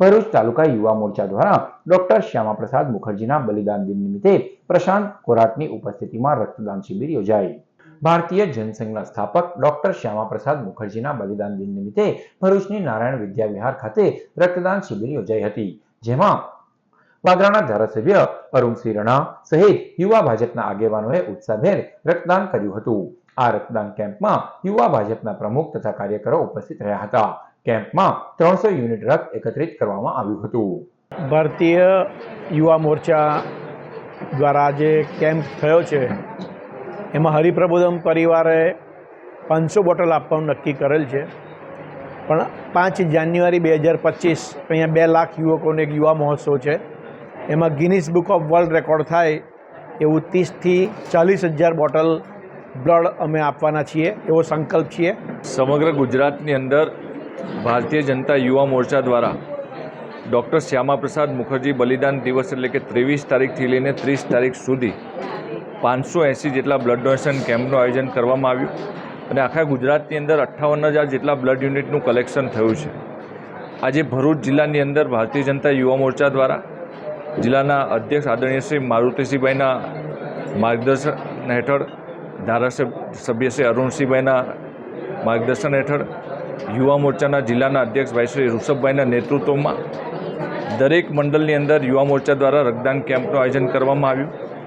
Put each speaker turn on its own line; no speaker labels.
ભરૂચ તાલુકા યુવા મોરચા દ્વારા ડોક્ટર શ્યામાપ્રસાદ મુખર્જીના બલિદાન દિન નિમિત્તે પ્રશાંત કોરાટની ઉપસ્થિતિમાં રક્તદાન શિબિર યોજાઈ. ભારતીય જનસંઘના સ્થાપક ડોક્ટર શ્યામાપ્રસાદ મુખર્જીના બલિદાન દિન નિમિત્તે ભરૂચની નારાયણ વિદ્યા વિહાર ખાતે રક્તદાન શિબિર યોજાઈ હતી, જેમાં વાગરાના ધારાસભ્ય અરુણસિંહ રણા સહિત યુવા ભાજપના આગેવાનોએ ઉત્સાહભેર રક્તદાન કર્યું હતું. આ રક્તદાન કેમ્પમાં યુવા ભાજપના પ્રમુખ તથા કાર્યકરો ઉપસ્થિત રહ્યા હતા. કેમ્પમાં ત્રણસો યુનિટ રક્ત એકત્રિત કરવામાં આવ્યું હતું.
ભારતીય યુવા મોરચા દ્વારા જે કેમ્પ થયો છે. એમાં હરિપ્રબોધમ પરિવારે પાંચસો બોટલ આપવાનું નક્કી કરેલ છે. પણ પાંચ જાન્યુઆરી બે હજાર પચીસ અહીંયા બે લાખ યુવકોનો એક યુવા મહોત્સવ છે. એમાં Guinness book of world record થાય એવું ત્રીસથી ચાલીસ હજાર બોટલ બ્લડ અમે આપવાના છીએ એવો સંકલ્પ છીએ.
સમગ્ર ગુજરાતની અંદર ભારતીય જનતા યુવા મોરચા દ્વારા ડૉક્ટર શ્યામાપ્રસાદ મુખર્જી બલિદાન દિવસ એટલે કે ત્રેવીસ તારીખથી લઈને ત્રીસ તારીખ સુધી પાંચસો એંસી જેટલા બ્લડ ડોનેશન કેમ્પનું આયોજન કરવામાં આવ્યું અને આખા ગુજરાતની અંદર અઠ્ઠાવન હજાર જેટલા બ્લડ યુનિટનું કલેક્શન થયું છે. આજે ભરૂચ જિલ્લાની અંદર ભારતીય જનતા યુવા મોરચા દ્વારા જિલ્લાના અધ્યક્ષ આદરણીય શ્રી મારુતિસિંહભાઈના માર્ગદર્શન હેઠળ ધારાસભ્ય સભ્ય શ્રી અરુણસિંહભાઈના માર્ગદર્શન હેઠળ યુવા મોરચાના જિલ્લાના અધ્યક્ષ ભાઈ શ્રી ઋષભભાઈના નેતૃત્વમાં દરેક મંડળની અંદર યુવા મોરચા દ્વારા રક્તદાન કેમ્પનું આયોજન કરવામાં આવ્યું.